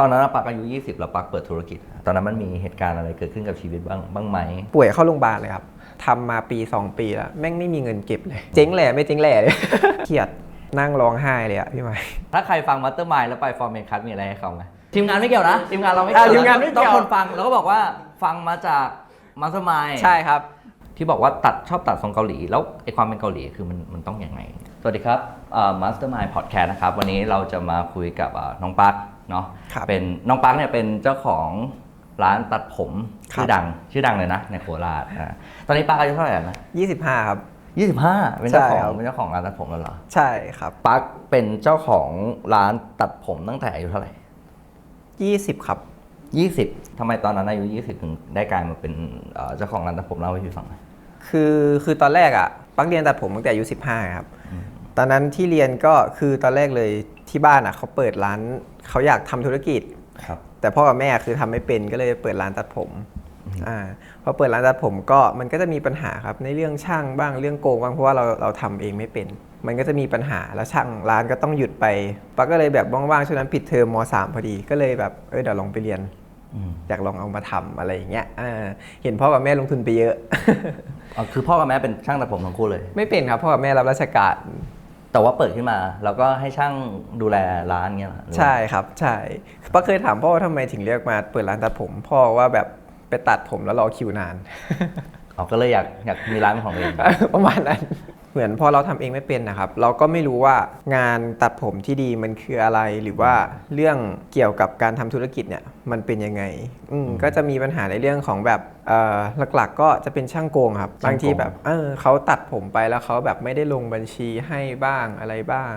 ตอนนั้นปักอายุ 20แล้วปักเปิดธุรกิจ ตอนนั้นมันมีเหตุการณ์อะไรเกิดขึ้นกับชีวิตบ้างบ้างไหม ป่วยเข้าโรงพยาบาลเลยครับทำมาปี 2 ปีแล้ว แม่งไม่มีเงินเก็บเลย เจ๊งแหล่ไม่เจ๊งแหล่เลยเครียดนั่งร้องไห้เลยอะพี่ไม้ถ้าใครฟังมัตเตอร์มายแล้วไปฟอร์เมคัสมีอะไรให้เขาไหมทีมงานไม่เกี่ยวนะ ทีมงานเราไม่เกี่ยวอะทีมงานไม่เกี่ยวต้องคนฟังแล้วก็บอกว่าฟังมาจากมัตเตอร์มายใช่ครับ ที่บอกว่าตัดชอบตัดทรงเกาหลี แล้วไอความเป็นเกาหลีคือมันมันต้องยังไง สวัสดีครับมัสเตอร์มายพอดแคสต์นะครับวันนี้เราจะมาคุยกับอ่าน้องปัก เนาะครับเป็นน้องปักเนี่ยเป็นเจ้าของร้านตัดผมครับชื่อดังชื่อดังเลยนะในโคราชอ่าตอนนี้ปักอายุเท่าไหร่แล้วนะ25ครับยี่สิบห้าเป็นเจ้าขอใช่งครับเป็นเจ้าของร้านตัดผมแล้วเหรอใช่ครับปักเป็นเจ้าของร้านตัดผมตั้งแต่อายุเท่าไหร่20ครับยี่สิบทำไมตอนนั้นอายุยี่สิบถึงได้กลายมาเป็นเอ่อเจ้าของร้านตัดผมเล่าให้พี่ฟังหน่อยคือคือตอนแรกอะปักเรียนตัดผมตั้งแต่อายุ15ครับตอนนั้นที่เรียนก็คือตอนแรกเลย ที่บ้านอะเขาเปิดร้านเขาอยากทำธุรกิจ ครับ แต่พ่อกับแม่คือทำไม่เป็นก็เลยเปิดร้านตัดผมอ่าพอเปิดร้านตัดผมก็มันก็จะมีปัญหาครับในเรื่องช่างบ้างเรื่องโกงบ้างเพราะว่าเราเราทำเองไม่เป็น มันก็จะมีปัญหาแล้วช่างร้านก็ต้องหยุดไปปักก็เลยแบบว่างๆช่วงนั้นปิดเทอมมสามพอดีก็เลยแบบเออเดี๋ยวลองไปเรียนอืมอยากลองเอามาทำอะไรอย่างเงี้ยอ่าเห็นพ่อกับแม่ลงทุนไปเยอะอ๋อคือพ่อกับแม่เป็นช่างตัดผมทั้งคู่เลย ไม่เป็นครับพ่อกับแม่รับราชการ แต่ว่าเปิดขึ้นมา แล้วก็ให้ช่างดูแลร้านเงี้ยเหรอหรือว่าใช่ครับ ใช่ป้าเคยถามพ่อว่าทำไมถึงเลือกมาเปิดร้านตัดผม พ่อว่าแบบไปตัดผมแล้วรอคิวนาน อ๋อก็เลยอยากอยากมีร้านเป็นของตัวเอง ประมาณนั้น เหมือนพอเราทำเองไม่เป็นนะครับ เราก็ไม่รู้ว่างานตัดผมที่ดีมันคืออะไรหรือว่าเรื่องเกี่ยวกับการทำธุรกิจเนี่ยมันเป็นยังไงอืมก็จะมีปัญหาในเรื่องของแบบเอ่อหลักๆ ก็จะเป็นช่างโกงครับบางทีแบบเออเขาตัดผมไปแล้วเขาแบบไม่ได้ลงบัญชีให้บ้างอะไรบ้าง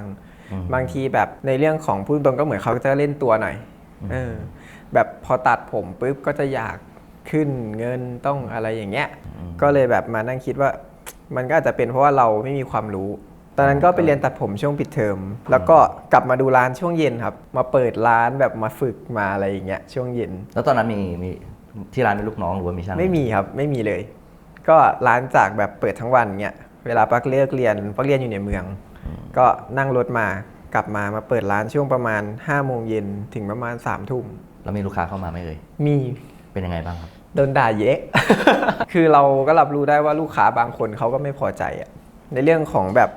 อืมบางทีแบบในเรื่องของพูดตรงก็เหมือนเขาจะเล่นตัวหน่อยเออแบบพอตัดผมปุ๊บก็จะอยากขึ้นเงินต้องอะไรอย่างเงี้ย ก็เลยแบบมานั่งคิดว่า มันก็อาจจะเป็นเพราะว่าเราไม่มีความรู้ ตอนนั้นก็ไปเรียนตัดผมช่วงปิดเทอม แล้วก็กลับมาดูร้านช่วงเย็นครับ มาเปิดร้านแบบมาฝึกมาอะไรอย่างเงี้ยช่วงเย็น แล้วตอนนั้นมีมีที่ร้านมีลูกน้องหรือว่ามีช่างไม่มีครับไม่มีเลย ก็ร้านจากแบบเปิดทั้งวันเงี้ยเวลาปักเลิกเรียนปักเรียนอยู่ในเมือง ก็นั่งรถมากลับมามาเปิดร้านช่วงประมาณ5้าโมงเย็นถึงประมาณ3ามทุ่มแล้วมีลูกค้าเข้ามาไหมเอ่ยมีเป็นยังไงบ้างครับ โดนด่าเยอะ คือเราก็รับรู้ได้ว่าลูกค้าบางคนเขาก็ไม่พอใจอะในเรื่องของแบบ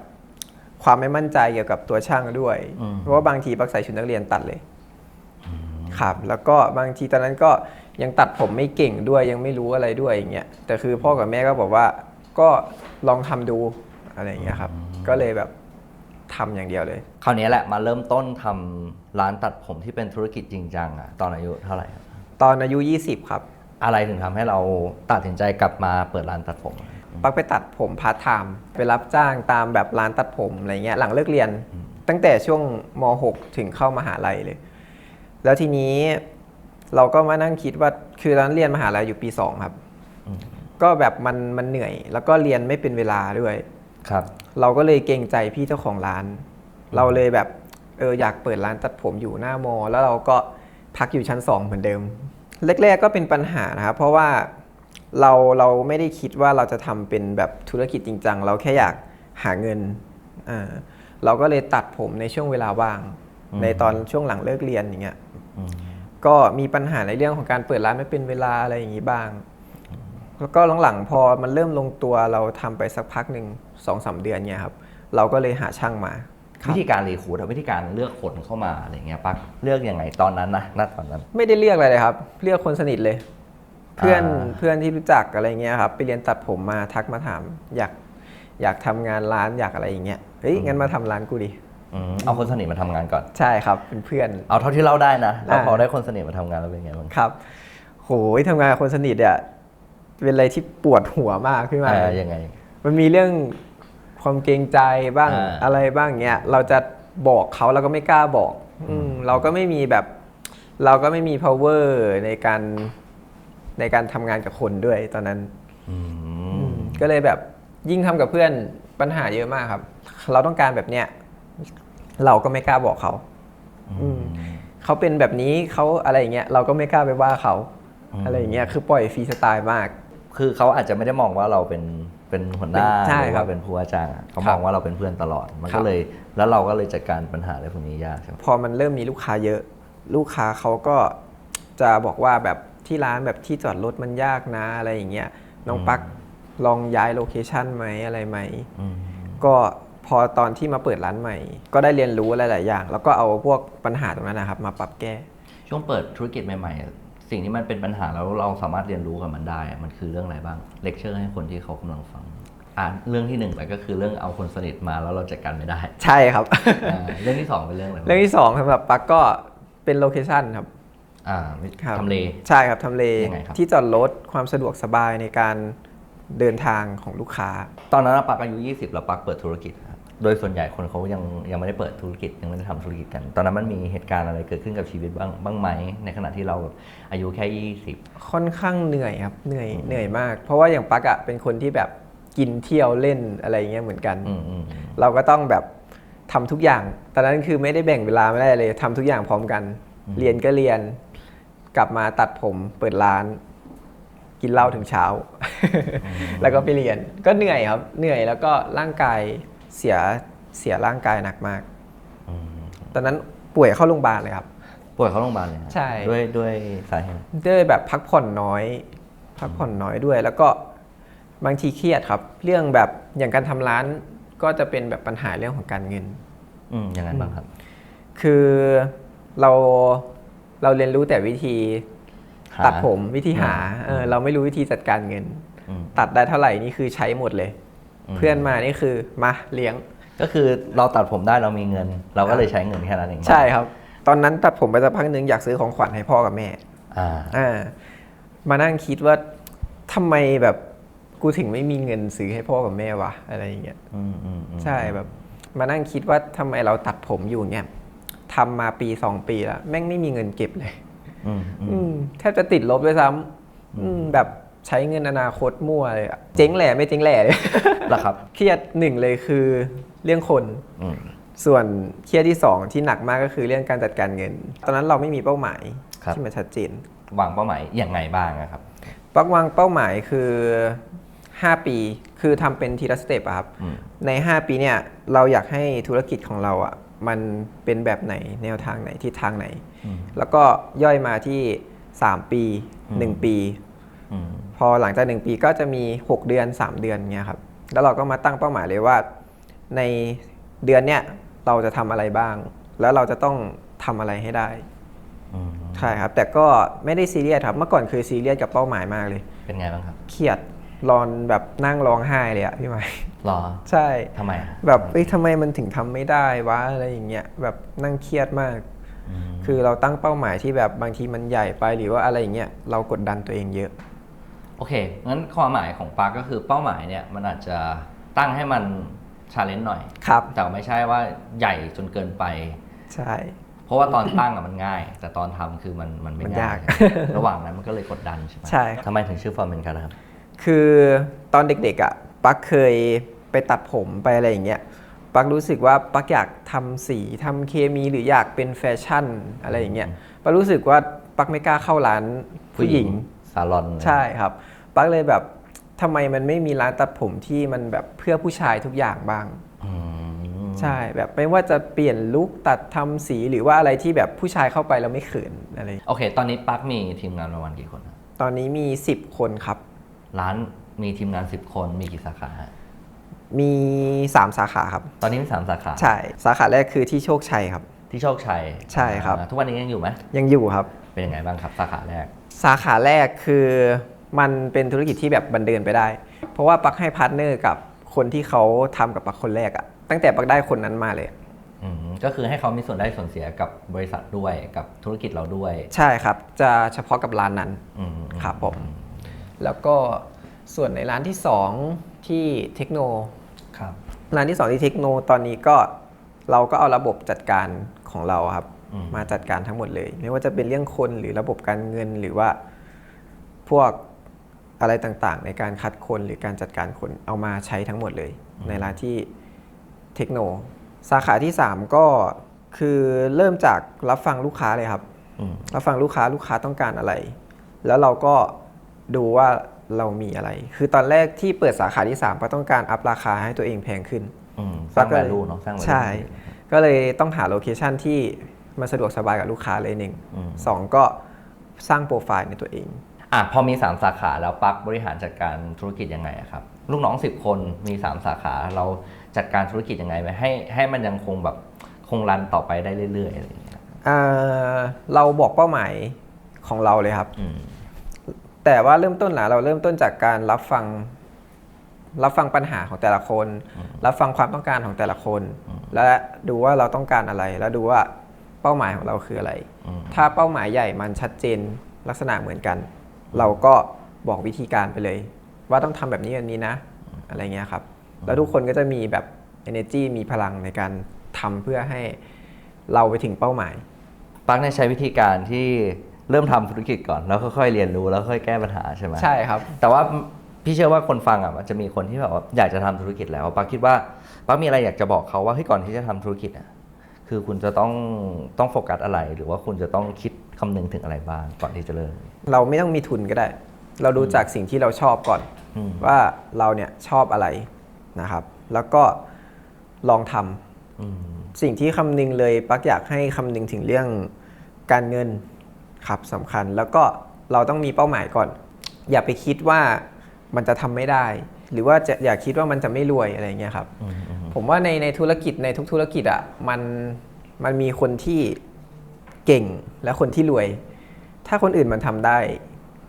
ความไม่มั่นใจเกี่ยวกับตัวช่างด้วย อืม เพราะว่าบางทีปักใส่ชุดนักเรียนตัดเลย ครับ แล้วก็บางทีตอนนั้นก็ยังตัดผมไม่เก่งด้วยยังไม่รู้อะไรด้วยอย่างเงี้ย แต่คือพ่อกับแม่ก็บอกว่าก็ลองทำดูอะไรอย่างเงี้ยครับ ก็เลยแบบทำอย่างเดียวเลย คราวนี้แหละมาเริ่มต้นทำร้านตัดผมที่เป็นธุรกิจจริงจังอะตอนอายุเท่าไหร่ครับตอนอายุ 20 ครับ อะไรถึงทำให้เราตัดสินใจกลับมาเปิดร้านตัดผม ปักไปตัดผมพาร์ทไทม์ไปรับจ้างตามแบบร้านตัดผมอะไรเงี้ยหลังเลิกเรียน ตั้งแต่ช่วงม .6 ถึงเข้ามหาลัยเลย แล้วทีนี้เราก็มานั่งคิดว่าคือตอนนั้นเรียนมหาลัยอยู่ปี2ครับอืมก็แบบมันมันเหนื่อย แล้วก็เรียนไม่เป็นเวลาด้วยครับ เราก็เลยเกรงใจพี่เจ้าของร้าน เราเลยแบบเอออยากเปิดร้านตัดผมอยู่หน้ามอ แล้วเราก็พักอยู่ชั้น2เหมือนเดิม แรกๆก็เป็นปัญหานะครับเพราะว่าเราเราไม่ได้คิดว่าเราจะทำเป็นแบบธุรกิจจริงจังเราแค่อยากหาเงินอ่าเราก็เลยตัดผมในช่วงเวลาว่างอืมในตอนช่วงหลังเลิกเรียนอย่างเงี้ยอืมก็มีปัญหาในเรื่องของการเปิดร้านไม่เป็นเวลาอะไรอย่างนี้บ้าง แล้วก็หลังๆพอมันเริ่มลงตัวเราทำไปสักพักหนึ่งสองสามเดือนเนี่ยครับ เราก็เลยหาช่างมาครับ วิธีการรีครูดอะวิธีการเลือกคนเข้ามาอะไรเงี้ยปักเลือกยังไงตอนนั้นนะณตอนนั้น ไม่ได้เลือกอะไรเลยครับ เลือกคนสนิทเลย เพื่อนอ่าเพื่อนที่รู้จักอะไรเงี้ยครับ ไปเรียนตัดผมมาทักมาถาม อยากอยากทำงานร้านอยากอะไรอย่างเงี้ยเฮ้ยงั้นมาทำร้านกูดิอืมเอาคนสนิทมาทำงานก่อนใช่ครับเป็นเพื่อน เอาเท่าที่เล่าได้นะแล้วอ่าพอได้คนสนิทมาทำงานแล้วเป็นไงบ้างครับโหยทำงานกับคนสนิทเนี่ยเป็นอะไรที่ปวดหัวมากพี่ใหมาอ่ายังไง มันมีเรื่อง ความเกรงใจบ้างอ่า อะไรบ้างเงี้ยเราจะบอกเขาเราก็ไม่กล้าบอกอืมเราก็ไม่มีแบบ เราก็ไม่มี power ในการในการทำงานกับคนด้วยตอนนั้น อืมก็เลยแบบยิ่งทำกับเพื่อนปัญหาเยอะมากครับ เราต้องการแบบเนี้ยเราก็ไม่กล้าบอกเขา อืมเขาเป็นแบบนี้เขาอะไรอย่างเงี้ยเราก็ไม่กล้าไปว่าเขาอืมอะไรอย่างเงี้ยคือปล่อยฟรีสไตล์มาก คือเขาอาจจะไม่ได้มองว่าเราเป็นเป็นหัวหน้าใช่หรือครัว่าบเป็นผู้ว่าจ้างอะเขาครัมบองว่าเราเป็นเพื่อนตลอด มันครัก็บ เลยแล้วเราก็เลยจัดการปัญหาอะไรพวกนี้ยากใช่ไหม พอมันเริ่มมีลูกค้าเยอะ ลูกค้าเขาก็จะบอกว่าแบบที่ร้านแบบที่จอดรถมันยากนะอะไรอย่างเงี้ยน้องอืม ปักลองย้ายโลเคชันไหมอะไรไหม อืม ก็พอตอนที่มาเปิดร้านใหม่ ก็ได้เรียนรู้หลาย ๆ อย่าง แล้วก็เอาพวกปัญหาตรงนั้นนะครับ มาปรับแก้ ช่วงเปิดธุรกิจใหม่ๆอะ สิ่งที่มันเป็นปัญหาแล้วเราสามารถเรียนรู้กับมันได้อะมันคือเรื่องอะไรบ้างเลคเชอร์ให้คนที่เขากำลังฟังอ่าเรื่องที่หนึ่งไปก็คือเรื่องเอาคนสนิทมาแล้วเราจัดการไม่ได้ ใช่ครับอ่าเรื่องที่สองเป็นเรื่องอะไรบ้างเรื่องที่สองสำหรับปักก็เป็นโลเคชันครับอ่าครับทำเลใช่ครับทำเลยังไงครับที่จอดรถความสะดวกสบายในการเดินทางของลูกค้า ตอนนั้นอะปักอายุ 20 แล้วปักเปิดธุรกิจครับ โดยส่วนใหญ่คนเขายังยังไม่ได้เปิดธุรกิจยังไม่ได้ทำธุรกิจกัน ตอนนั้นมันมีเหตุการณ์อะไรเกิดขึ้นกับชีวิตบ้างบ้างไหมในขณะที่เราแบบอายุแค่ 20 ค่อนข้างเหนื่อยครับเหนื่อยเหนื่อยมาก เพราะว่าอย่างปักอะเป็นคนที่แบบกินเที่ยวเล่นอะไรอย่างเงี้ยเหมือนกันอืมอืมอืมเราก็ต้องแบบทำทุกอย่าง ตอนนั้นคือไม่ได้แบ่งเวลาไม่ได้เลยทำทุกอย่างพร้อมกัน เรียนก็เรียน กลับมาตัดผมเปิดร้าน กินเหล้าถึงเช้า แล้วก็ไปเรียนก็เหนื่อยครับ เหนื่อยแล้วก็ร่างกาย เสียเสียร่างกายหนักมากอืมตอนนั้นป่วยเข้าโรงพยาบาลเลยครับ ป่วยเข้าโรงพยาบาลเลยฮะใช่ ด้วยด้วยสาเหตุด้วยแบบพักผ่อนน้อย พักผ่อนน้อยด้วยแล้วก็บางทีเครียดครับ เรื่องแบบอย่างการทำร้านก็จะเป็นแบบปัญหาเรื่องของการเงิน อืมยังไงบ้างครับ คือเราเราเรียนรู้แต่วิธีหาตัดผมวิธีหาอืมเออเราไม่รู้วิธีจัดการเงิน อืม ตัดได้เท่าไหร่นี่คือใช้หมดเลยอืม เพื่อนมานี่คือมาเลี้ยง ก็คือเราตัดผมได้เรามีเงิน เราก็เลยใช้เงินแค่นั้นเองใช่ครับ ตอนนั้นตัดผมไปสักพักหนึ่งอยากซื้อของขวัญให้พ่อกับแม่อ่าอ่ามานั่งคิดว่าทำไมแบบกูถึงไม่มีเงินซื้อให้พ่อกับแม่วะอะไรอย่างเงี้ยอืมอืมอืมใช่แบบ มานั่งคิดว่าทำไมเราตัดผมอยู่เนี่ยทำมาปีสองปีแล้วแม่งไม่มีเงินเก็บเลยอืมอืมอืมแทบจะติดลบด้วยซ้ำอืมแบบ ใช้เงินอนาคตมั่วเลยอะเจ๊งแหล่ไม่เจ๊งแหล่เลยแล้วครับ เครียดหนึ่งเลยคือเรื่องคน อืม ส่วนเครียดที่สองที่หนักมากก็คือเรื่องการจัดการเงิน ตอนนั้นเราไม่มีเป้าหมายครับ ที่มันชัดเจน วางเป้าหมายอย่างไงบ้างอะครับ ปักวางเป้าหมายคือ 5 ปี คือทำเป็นทีละสเต็ปอะครับ อืม ใน 5 ปีเนี่ยเราอยากให้ธุรกิจของเราอะมันเป็นแบบไหนแนวทางไหนทิศทางไหน อืม แล้วก็ย่อยมาที่ 3 ปีอืม1ปีอืม พอหลังจาก1ปีก็จะมี 6 เดือน 3 เดือนเงี้ยครับ แล้วเราก็มาตั้งเป้าหมายเลยว่า ในเดือนเนี้ยเราจะทำอะไรบ้าง แล้วเราจะต้องทำอะไรให้ได้อืมใช่ครับ แต่ก็ไม่ได้ซีเรียสครับเมื่อก่อนคือซีเรียสกับเป้าหมายมากเลย เป็นไงบ้างครับเครียดรอนแบบนั่งร้องไห้เลยอะพี่ไม้รอใช่ทำไมอะแบบเอ้ยทำไมมันถึงทำไม่ได้วะอะไรอย่างเงี้ยแบบนั่งเครียดมากมคือเราตั้งเป้าหมายที่แบบบางทีมันใหญ่ไปหรือว่าอะไรอย่างเงี้ยเรากดดันตัวเองเยอะ โอเค งั้นความหมายของปาร์คก็คือเป้าหมายเนี่ยมันอาจจะตั้งให้มันชาเลนจ์หน่อย ครับ แต่ไม่ใช่ว่าใหญ่จนเกินไป ใช่ เพราะว่าตอนตั้งอะมันง่าย แต่ตอนทำคือมันมันไม่มันง่ายยาก ระหว่างนั้นมันก็เลยกดดันใช่ไหมใช่ครับ ทำไมถึงชื่อฟอร์เมนกันนะครับ คือตอนเด็กๆอะ่ะปักเคยไปตัดผมไปอะไรอย่างเงี้ยปักรู้สึกว่าปักอยากทำสีทำเคมีหรืออยากเป็นแฟชั่นอะไรอย่างเงี้ยปักรู้สึกว่าปักไม่กล้าเข้าร้านผู้หญิง ซาลอนใช่ครับปักเลยแบบทำไมมันไม่มีร้านตัดผมที่มันแบบเพื่อผู้ชายทุกอย่างบ้างอืมใช่แบบไม่ว่าจะเปลี่ยนลุคตัดทำสีหรือว่าอะไรที่แบบผู้ชายเข้าไปแล้วไม่เขินอะไรโอเค ตอนนี้ปาร์คมีทีมงานประมาณกี่คนครับตอนนี้มี 10 คนครับ ร้านมีทีมงาน 10 คนมีกี่สาขาฮะมี 3 สาขาครับ ตอนนี้มีสามสาขา ใช่ สาขาแรกคือที่โชคชัยครับ ที่โชคชัย ใช่ครับอ่าทุกวันนี้ยังอยู่ไหมยังอยู่ครับ เป็นยังไงบ้างครับสาขาแรก สาขาแรกคือมันเป็นธุรกิจที่แบบบันเดินไปได้ เพราะว่าปักให้พาร์ทเนอร์กับคนที่เขาทำกับปักคนแรกอะตั้งแต่ปักได้คนนั้นมาเลยอืมก็คือให้เขามีส่วนได้ส่วนเสียกับบริษัทด้วยกับธุรกิจเราด้วย ใช่ครับ จะเฉพาะกับร้านนั้นอืมครับผมแล้วก็ส่วนในร้านที่ 2 ที่เทคโนครับร้านที่ 2 ที่เทคโนตอนนี้ก็เราก็เอาระบบจัดการของเราครับอื มมาจัดการทั้งหมดเลย ไม่ว่าจะเป็นเรื่องคนหรือระบบการเงินหรือว่าพวกอะไรต่างๆ ในการคัดคนหรือการจัดการคนเอามาใช้ทั้งหมดเลย ในร้านที่เทคโน สาขาที่ 3 ก็คือเริ่มจากรับฟังลูกค้าเลยครับอืมรับฟังลูกค้าลูกค้าต้องการอะไร แล้วเราก็ดูว่าเรามีอะไร คือตอนแรกที่เปิดสาขาที่ 3 ก็ต้องการอัพราคาให้ตัวเองแพงขึ้นอืมสร้างก็เลย value เนาะสร้าง value ใช่ ก็เลยต้องหาโลเคชันที่ มันสะดวกสบายกับลูกค้าเลยหนึ่งอืมสองก็สร้างโปรไฟล์ในตัวเองอะพอมี 3 สาขาแล้วปักบริหารจัดการธุรกิจยังไงอะครับ ลูกน้อง 10 คนมี 3 สาขาเราจัดการธุรกิจยังไงไหมให้ให้มันยังคงแบบคงรันต่อไปได้เรื่อยๆอะไรอย่างเงี้ยอ่าเราบอกเป้าหมายของเราเลยครับอืมแต่ว่าเริ่มต้นนะเราเริ่มต้นจากการรับฟังรับฟังปัญหาของแต่ละคน รับฟังความต้องการของแต่ละคน และดูว่าเราต้องการอะไร แล้วดูว่า เป้าหมายของเราคืออะไรอืมถ้าเป้าหมายใหญ่มันชัดเจนลักษณะเหมือนกัน เราก็บอกวิธีการไปเลย ว่าต้องทำแบบนี้แบบนี้นะ อะไรเงี้ยครับ แล้วทุกคนก็จะมีแบบ energy มีพลังในการทำเพื่อให้เราไปถึงเป้าหมายปักเนี่ยใช้วิธีการที่เริ่มทำธุรกิจก่อนแล้วค่อยๆเรียนรู้แล้วค่อยแก้ปัญหาใช่ไหมใช่ครับ แต่ว่าพี่เชื่อว่าคนฟังอะมันจะมีคนที่แบบว่าอยากจะทำธุรกิจแล้วปักคิดว่าปักมีอะไรอยากจะบอกเขาว่าเฮ้ยก่อนที่จะทำธุรกิจอะ คือคุณจะต้องต้องโฟกัสอะไร หรือว่าคุณจะต้องคิดคำนึงถึงอะไรบ้างก่อนที่จะเริ่ม เราไม่ต้องมีทุนก็ได้ เราดูจากสิ่งที่เราชอบก่อน อืม ว่าเราเนี่ยชอบอะไรนะครับ แล้วก็ลองทำ อืม สิ่งที่คำนึงเลยปักอยากให้คำนึงถึงเรื่องการเงินครับสำคัญ แล้วก็เราต้องมีเป้าหมายก่อน อย่าไปคิดว่ามันจะทำไม่ได้ หรือว่าจะอย่าคิดว่ามันจะไม่รวยอะไรเงี้ยครับ อืมอืม ผมว่าในในธุรกิจในทุกธุรกิจอะมันมันมีคนที่เก่งและคนที่รวย ถ้าคนอื่นมันทำได้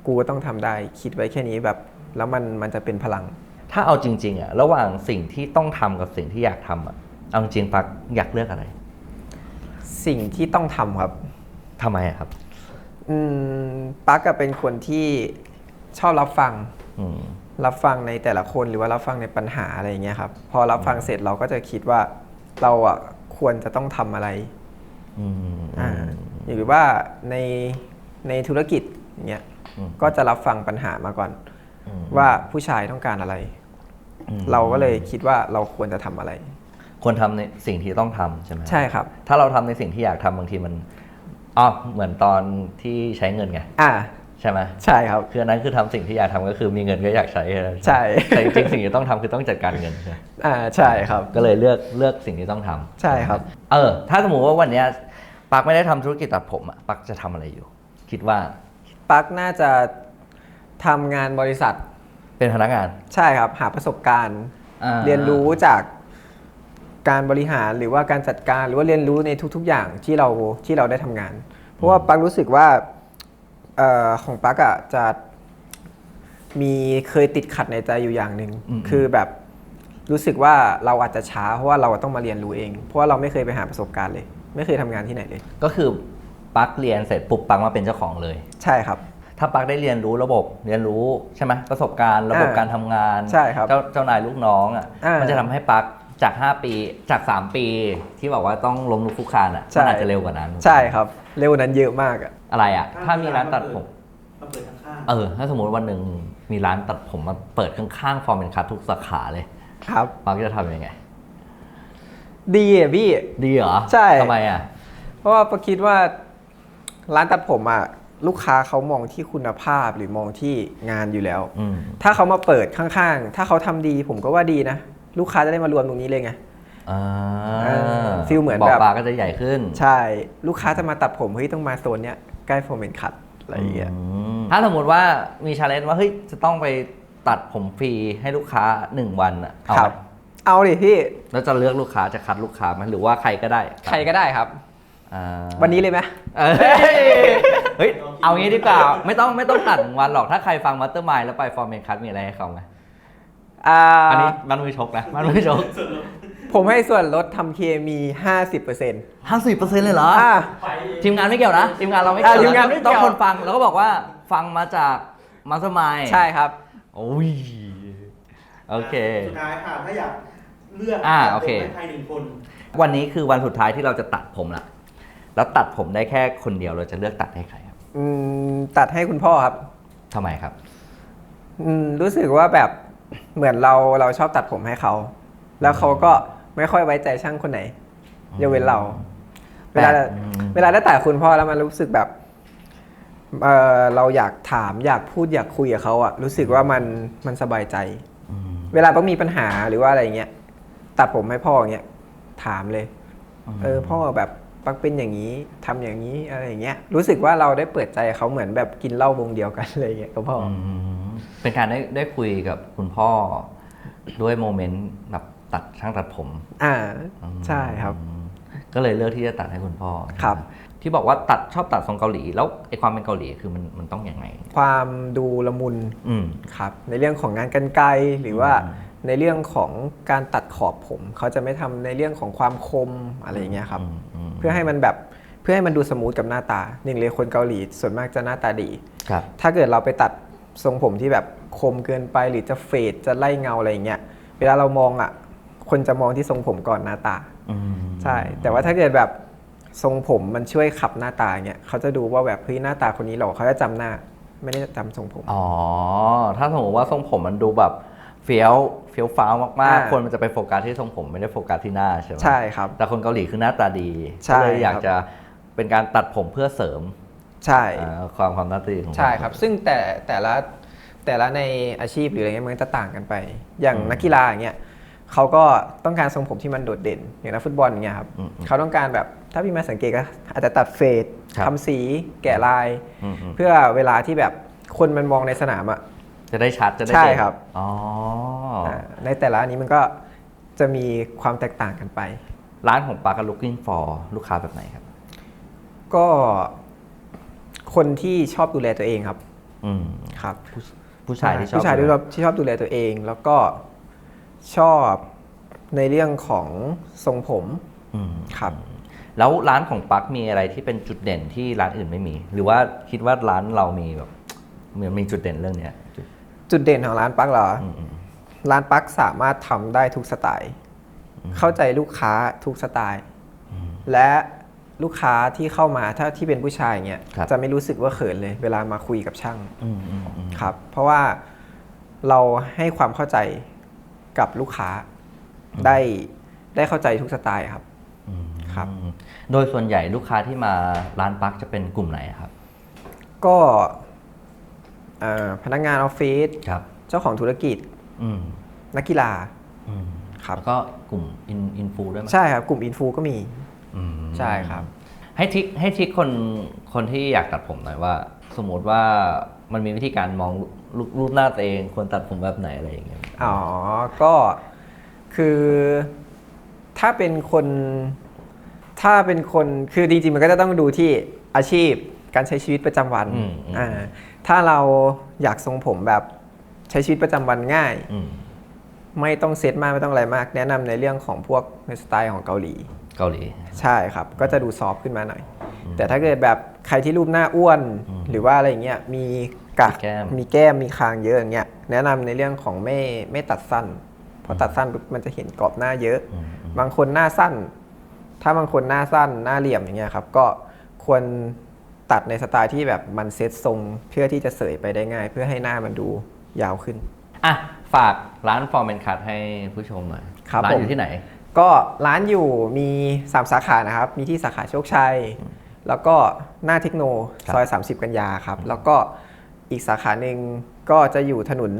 กูก็ต้องทำได้ คิดไว้แค่นี้แบบแล้วมันมันจะเป็นพลัง ถ้าเอาจริง ๆอะระหว่างสิ่งที่ต้องทำกับสิ่งที่อยากทำอะเอาจริงๆปักอยากเลือกอะไร สิ่งที่ต้องทำครับทำไมอะครับ อืมปักก็เป็นคนที่ชอบรับฟัง อืม รับฟังในแต่ละคนหรือว่ารับฟังในปัญหาอะไรอย่างเงี้ยครับ พอรับฟังเสร็จเราก็จะคิดว่าเราอะควรจะต้องทำอะไรอืมอ่าหรือว่าในในธุรกิจอย่างเงี้ยอืมก็จะรับฟังปัญหามาก่อนอืมว่าผู้ชายต้องการอะไรอืมเราก็เลยคิดว่าเราควรจะทำอะไร ควรทำในสิ่งที่ต้องทำใช่ไหมใช่ครับ ถ้าเราทำในสิ่งที่อยากทำบางทีมันอ๋อเหมือนตอนที่ใช้เงินไงอ่าใช่ไหมใช่ครับ คืออันนั้นคือทำสิ่งที่อยากทำก็คือมีเงินก็อยากใช้ใช่แต่จริงๆสิ่งที่ต้องทำคือต้องจัดการเงินใช่ไหมอ่าใช่ครับ ก็เลยเลือกเลือกสิ่งที่ต้องทำใช่ครับ เออ ถ้าสมมติว่าวันเนี้ยปักไม่ได้ทำธุรกิจตัดผมอะปักจะทำอะไรอยู่ คิดว่าปักน่าจะทำงานบริษัท เป็นพนักงาน ใช่ครับ หาประสบการณ์อ่าเรียนรู้จากการบริหารหรือว่าการจัดการหรือว่าเรียนรู้ในทุก ๆ อย่างที่เราที่เราได้ทำงาน เพราะว่าปักรู้สึกว่า เออของปักอะจะมีเคยติดขัดในใจอยู่อย่างหนึ่งคือแบบรู้สึกว่าเราอาจจะช้าเพราะว่าเราต้องมาเรียนรู้เอง เพราะว่าเราไม่เคยไปหาประสบการณ์เลย ไม่เคยทำงานที่ไหนเลย ก็คือปักเรียนเสร็จปุ๊บปักมาเป็นเจ้าของเลย ใช่ครับ ถ้าปักได้เรียนรู้ระบบเรียนรู้ใช่ไหมประสบการณ์ระบบอ่าการทำงาน ใช่ครับเจ้าเจ้านายลูกน้องอะอ่ามั มันจะทำให้ปัก จาก 5 ปีจาก 3 ปีที่บอกว่าต้องล้มลุกคลุกคลานอะใช่ มันอาจจะเร็วกว่านั้นใช่ครับ เร็วนั้นเยอะมากอะอะไรอะ ถ้ามีร้านตัดผมมาเปิดข้างๆเออ ถ้าสมมติวันหนึ่งมีร้านตัดผมมาเปิดข้างๆฟอร์มเป็นคัททุกสาขาเลยครับปักจะทำยังไง ดีอะพี่ ดีเหรอใช่ ทำไมอะ เพราะว่าปาคิดว่าร้านตัดผมอะลูกค้าเขามองที่คุณภาพหรือมองที่งานอยู่แล้ว อืม ถ้าเขามาเปิดข้างๆ ถ้าเขาทำดีผมก็ว่าดีนะ ลูกค้าจะได้มารวมตรงนี้เลยไงอ่าเออฟีลเหมือนบอกแบบปลาก็จะใหญ่ขึ้น ใช่ ลูกค้าจะมาตัดผมเฮ้ยต้องมาโซนเนี้ยใกล้โฟมเป็นคัดอะไรอย่างเงี้ยอืมถ้าสมมติว่ามีชาเลนจ์ว่าเฮ้ยจะต้องไปตัดผมฟรีให้ลูกค้าหนึ่งวันอะเอาคไหมรับเอาดิพี่แล้วจะเลือกลูกค้าจะคัดลูกค้าไหมหรือว่าใครก็ได้ ใครก็ได้ครับอ่าวันนี้เลยไหมเอ้ยเฮ้ยเอางี้ดีกว่าไม่ต้องไม่ต้องตัดวันหรอกถ้าใครฟังมัตเตอร์มายแล้วไปฟอร์เมนคัทมีอะไรให้เขาไหม อ่าอันนี้มันมือชกนะมันมือชกผมให้ส่วนลดทำเคมี 50%ห้าสิบเปอร์เซ็นต์เลยเหรอ อ่า ทีมงานไม่เกี่ยวนะ ทีมงานเราไม่เกี่ยวอ่าทีมงานะไม่เกี่ยว ต้องคนฟังแล้วก็บอกว่าฟังมาจากมัตเตอร์มายใช่ครับ โอ้ย โอเค สุดท้ายค่ะถ้าอยากเลือกอ่าโอเคป็นใครหนึ่งคน วันนี้คือวันสุดท้ายที่เราจะตัดผมละแล้วตัดผมได้แค่คนเดียวเราจะเลือกตัดให้ใครครับอืม ตัดให้คุณพ่อครับ ทำไมครับ อืม รู้สึกว่าแบบ เหมือนเราเราชอบตัดผมให้เขา แล้วเขาก็ไม่ค่อยไว้ใจช่างคนไหนยกเว้นเรา เวลาแต่อืมเวลาได้ตัดคุณพ่อแล้วมันรู้สึกแบบเออเราอยากถามอยากพูดอยากคุยกับเขาอะรู้สึกว่ามันมันสบายใจอืมเวลาต้องมีปัญหาหรือว่าอะไรเงี้ยตัดผมให้พ่ออย่างเงี้ยถามเลย เออพ่อแบบปักเป็นอย่างนี้ทำอย่างนี้อะไรอย่างเงี้ยรู้สึกว่าเราได้เปิดใจเขาเหมือนแบบกินเหล้าวงเดียวกันอะไรอย่างเงี้ยก็พอออืม เป็นการได้ได้คุยกับคุณพ่อด้วยโมเมนต์แบบตัดช่างตัดผม อ่าอืมใช่ครับ ก็เลยเลือกที่จะตัดให้คุณพ่อครับ ที่บอกว่าตัดชอบตัดทรงเกาหลี แล้วไอความเป็นเกาหลีคือมันมันต้องยังไง ความดูละมุนอืมครับ ในเรื่องของงานกันไกรหรือว่าอืมในเรื่องของการตัดขอบผม เขาจะไม่ทำในเรื่องของความคมอะไรอย่างเงี้ยครับอืมเพื่อให้มันแบบเพื่อให้มันดูสมูทกับหน้าตาหนึ่งเลยคนเกาหลีส่วนมากจะหน้าตาดีครับถ้าเกิดเราไปตัดทรงผมที่แบบ คมเกินไปหรือจะเฟดจะไล่เงาอะไรอย่างเงี้ยเวลาเรามองอะ คนจะมองที่ทรงผมก่อนหน้าตาอืมใช่ แต่ว่าถ้าเกิดแบบทรงผมมันช่วยขับหน้าตาเงี้ยเขาจะดูว่าแบบเฮ้ยหน้าตาคนนี้หรอเขาจะจำหน้า ไม่ได้จำทรงผม อ๋อ ถ้าสมมติว่าทรงผมมันดูแบบเฟี้ยวเฟี้ยวฟ้าวมากอ่าๆคนมันจะไปโฟกัสที่ทรงผมไม่ได้โฟกัสที่หน้าใช่ไหมใช่ครับ แต่คนเกาหลีคือหน้าตาดีใช่ก็เลยอยากครับจะเป็นการตัดผมเพื่อเสริม ใช่อ่าความความหน้าตาดีของใช่ครับ ซึ่งแต่แต่ละ แต่ละในอาชีพหรืออะไรเงี้ยมันก็จะต่างกันไป อย่างนักกีฬาอย่างเงี้ยเขาก็ต้องการทรงผมที่มันโดดเด่น อย่างนักฟุตบอลอย่างเงี้ยครับอืมอืมเขาต้องการแบบถ้าพี่มาสังเกตก็อาจจะตัดเฟดครับทำสีแกะลายอืมอืมเพื่อเวลาที่แบบคนมันมองในสนามอะจะได้ชัดจะได้ใช่เด่นครับอ๋ออาในแต่ละอันนี้มันก็จะมีความแตกต่างกันไป ร้านของปาร์ก looking for ลูกค้าแบบไหนครับ ก็คนที่ชอบดูแลตัวเองครับ อืมครับ ผู้ผู้ชายที่ชอบผู้ชายที่ชอบที่ชอบดูแลตัวเอง แล้วก็ชอบในเรื่องของทรงผมอืมครับ แล้วร้านของปักมีอะไรที่เป็นจุดเด่นที่ร้านอื่นไม่มี หรือว่าคิดว่าร้านเรามีแบบเหมือนมีจุดเด่นเรื่องเนี้ยจุดจุดเด่นของร้านปักเหรอออืมอืมร้านปักสามารถทำได้ทุกสไตล์ เข้าใจลูกค้าทุกสไตล์ และ ลูกค้าที่เข้ามาถ้าที่เป็นผู้ชายเงี้ยครับจะไม่รู้สึกว่าเขินเลย เวลามาคุยกับช่างอืมอืมอืมครับ เพราะว่าเราให้ความเข้าใจกับลูกค้าได้ได้เข้าใจทุกสไตล์ครับอืมครับ โดยส่วนใหญ่ลูกค้าที่มาร้านปักจะเป็นกลุ่มไหนครับ ก็เอ่อพนักงานออฟฟิศครับเจ้าของธุรกิจอืมนักกีฬาอืมครับแล้วก็กลุ่มอินอินฟูด้วยไหมใช่ครับ กลุ่มอินฟูก็มีอืม ใช่ครับ ให้ทิกให้ทิกคนคนที่อยากตัดผมหน่อยว่า สมมติว่ามันมีวิธีการมองรูปรูปหน้าตัวเองควรตัดผมแบบไหนอะไรอย่างเงี้ยอ๋อ ก็คือถ้าเป็นคนถ้าเป็นคนคือจริงๆมันก็จะต้องดูที่อาชีพการใช้ชีวิตประจำวันอืมอืมอ่าถ้าเราอยากทรงผมแบบใช้ชีวิตประจำวันง่ายอืมไม่ต้องเซตมากไม่ต้องอะไรมาก แนะนำในเรื่องของพวกในสไตล์ของเกาหลี เกาหลี ใช่ครับ ก็จะดูซอฟต์ขึ้นมาหน่อย แต่ถ้าเกิดแบบใครที่รูปหน้าอ้วน หรือว่าอะไรอย่างเงี้ยมีกะมีแก้มมีแก้มมีคางเยอะอย่างเงี้ยแนะนำในเรื่องของไม่ไม่ตัดสั้นเพราะตัดสั้นปุ๊บมันจะเห็นกรอบหน้าเยอะอืมบางคนหน้าสั้น ถ้าบางคนหน้าสั้นหน้าเหลี่ยมอย่างเงี้ยครับ ก็ควรตัดในสไตล์ที่แบบมันเซตทรงเพื่อที่จะเสยไปได้ง่าย เพื่อให้หน้ามันดูยาวขึ้นอะฝากร้านฟอร์ m มนคัทให้ผู้ชมหน่อยครับร้านอผมยู่ที่ไหน ก็ร้านอยู่มี 3 สาขานะครับ มีที่สาขาโชคชัย แล้วก็หน้าเทคโนครับซอย 30 กันยาครับ แล้วก็อีกสาขาหนึ่งก็จะอยู่ถนน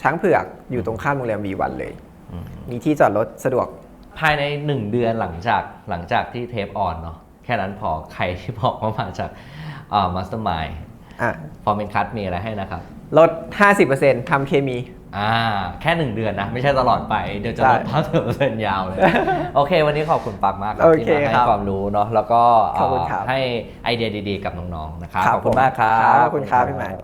ช้างเผือกอยู่ตรงข้ามโรงแรมวีวันเลยอืมมีที่จอดรถสะดวกภายใน 1 เดือนหลังจากหลังจากที่เทปออนเนาะแค่นั้นพอใครที่บอกว่ามาจากอ่ามาสเตอร์มายอะฟอร์ m มนคัทมีอะไรให้นะครับ ลด 50%ทำเคมี อ่าแค่1เดือนนะ ไม่ใช่ตลอดไป เดี๋ยวจะใช่ลดเท่าเดิมเป็นยาวเลย โอเค วันนี้ขอบคุณปักมากครัโอที่เคมาให้ครับความรู้เนาะแล้วก็ขอบคุณครับให้ไอเดียดีๆ กับน้องๆนะครับครับขอบคุณมากครับครับขอบคุณครับพี่หมาย